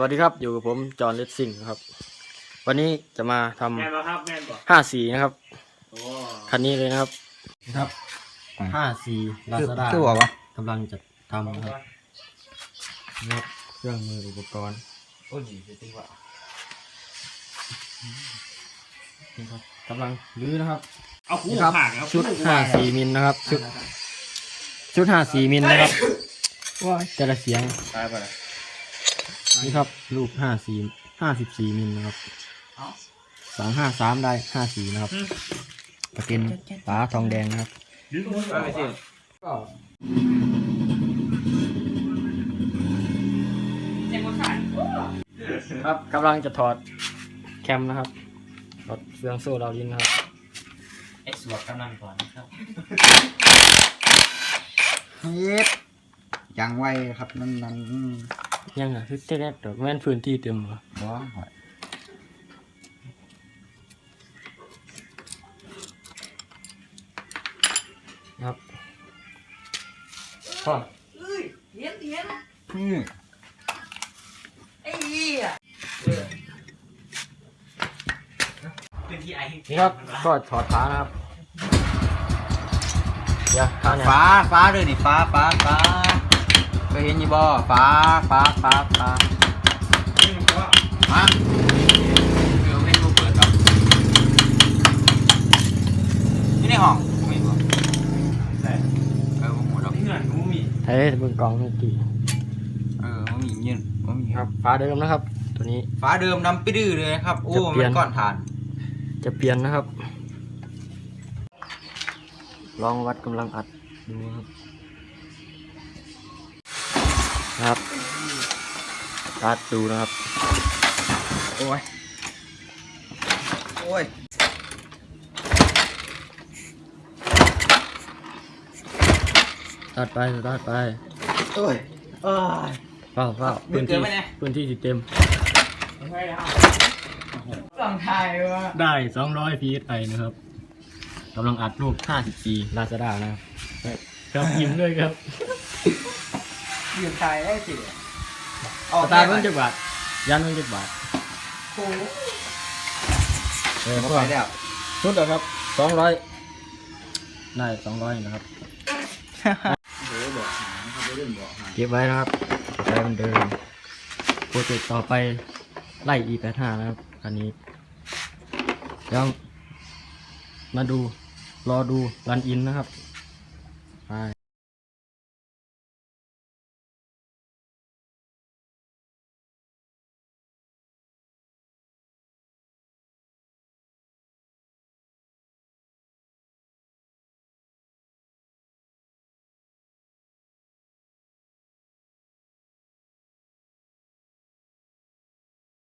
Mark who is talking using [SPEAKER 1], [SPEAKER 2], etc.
[SPEAKER 1] วัสดีครับ อยู่กับผมจอห์นเลสซิงครับ วันนี้จะมาทำ
[SPEAKER 2] แม่นบ่ครับแม่นบ่
[SPEAKER 1] ห้าสีนะครับ
[SPEAKER 2] โอ้
[SPEAKER 1] คันนี้เลยนะครับครับห้าสีลาซาด้า
[SPEAKER 3] คือบอกว่า
[SPEAKER 1] กำลังจะทำนะครับนี่ครับเครื่องมืออุปกรณ์
[SPEAKER 3] โอ้ยจริงว่ะ
[SPEAKER 1] นี่ครับกำลังรื้อนะครับ
[SPEAKER 2] เอาคู่
[SPEAKER 1] นี่ครับ
[SPEAKER 2] ห่างครับ
[SPEAKER 1] ชุดห้าสีมิลนะครับชุดชุดห้าสีมิลนะครับว้ายแต่ละเสียง
[SPEAKER 3] ตายไปเลย
[SPEAKER 1] นี่ครับรูปห้าสีห้าสิบสี่มิลนะครับสองห้าสามได้ห้าสีนะครับจะเป็นฝาทองแดงนะครับ
[SPEAKER 2] ดึงมือ
[SPEAKER 3] ไปสิ
[SPEAKER 1] ก็
[SPEAKER 2] เจ็บคนขาด
[SPEAKER 1] ครับกำลังจะถอดแคมนะครับถอดเฟืองโซ่ดาวลินนะครับ
[SPEAKER 2] ไอ้สวดกำลังก่อนนะครับ
[SPEAKER 3] เย็บยังไวครับนั่นนั่น
[SPEAKER 1] ยังอะคือเจ๊ๆเดี๋ยวแม่นพื้นที่เต็มเหรอ
[SPEAKER 3] บ้าหอย
[SPEAKER 1] ครับพ่อ
[SPEAKER 4] เอ้ยเห็นเห็น
[SPEAKER 3] อืม
[SPEAKER 4] ไอ้เหี้ย
[SPEAKER 2] เป็นที่ไอ้
[SPEAKER 1] นี่ครับก็ถอดขานะครับเดี๋ยวขาเนี่ย
[SPEAKER 3] ฟ้าฟ้าเลยนี่ฟ้าฟ้าฟ้าเค ยเห็นยี่บ่ฟ้าฟ้าฟ้าฟ้ามาเดี๋ยวไม่รู้เปิดหรอกนี่ในห้องไม่รู้
[SPEAKER 2] ใส่
[SPEAKER 3] เออหมดแล้ว
[SPEAKER 2] นี่เหมือนกูมี
[SPEAKER 1] เฮ้ยเบิ่งกล่องเมื่อกี้
[SPEAKER 3] เออมันมีเงินมันมี
[SPEAKER 1] ค
[SPEAKER 3] ค
[SPEAKER 1] รั
[SPEAKER 3] รั
[SPEAKER 1] บบฟ้าเดิมนะครับ ตัวนี้
[SPEAKER 3] ฟ้าเดิมดำไปดื้อเลยนะครับ โอ้
[SPEAKER 1] จะเปลี่
[SPEAKER 3] มั
[SPEAKER 1] ยน
[SPEAKER 3] นก้อนฐาน
[SPEAKER 1] จะเปลี่ยนนะครับ ลองวัดกำลังอัดดูครับนะ ครับตัดดูนะครับ
[SPEAKER 3] โอ้ย โอ้ย
[SPEAKER 1] ตัดไปตัดไป
[SPEAKER 3] โอ้ยเอ้ย
[SPEAKER 1] เปล่าเปล่า
[SPEAKER 3] เดี๋
[SPEAKER 1] พื้
[SPEAKER 3] ย
[SPEAKER 1] น
[SPEAKER 3] ว
[SPEAKER 1] ที่
[SPEAKER 3] เกินไปเนี่ย
[SPEAKER 1] พื้นที่สิเต็ม
[SPEAKER 2] ไม่ได้
[SPEAKER 3] ลองทายวะ
[SPEAKER 1] ได้ 200 psi นะครับกำลังอัดรูป54 Lazada นะครับ ครับยิ้มด้วยครับ
[SPEAKER 3] ยืนทายได้สิ
[SPEAKER 1] สตาร์ทเพิ่งจักบาทยันเพิ่งจักบาท
[SPEAKER 3] โอ้
[SPEAKER 1] เออ
[SPEAKER 3] ไม่
[SPEAKER 1] พ่อ
[SPEAKER 3] ไปแล้ว
[SPEAKER 1] ชุดเหรอครับ200ได้200นะครับ
[SPEAKER 3] เดี๋ยวบอกหาเขาไปเรื่องบอกหา
[SPEAKER 1] เก็บไว้นะครับใช้เหมือนเดิมโปรเจกต์ต่อไปไล่ E85 นะครับคันนี้เดี๋ยวมาดูรอดูรันอินนะครับ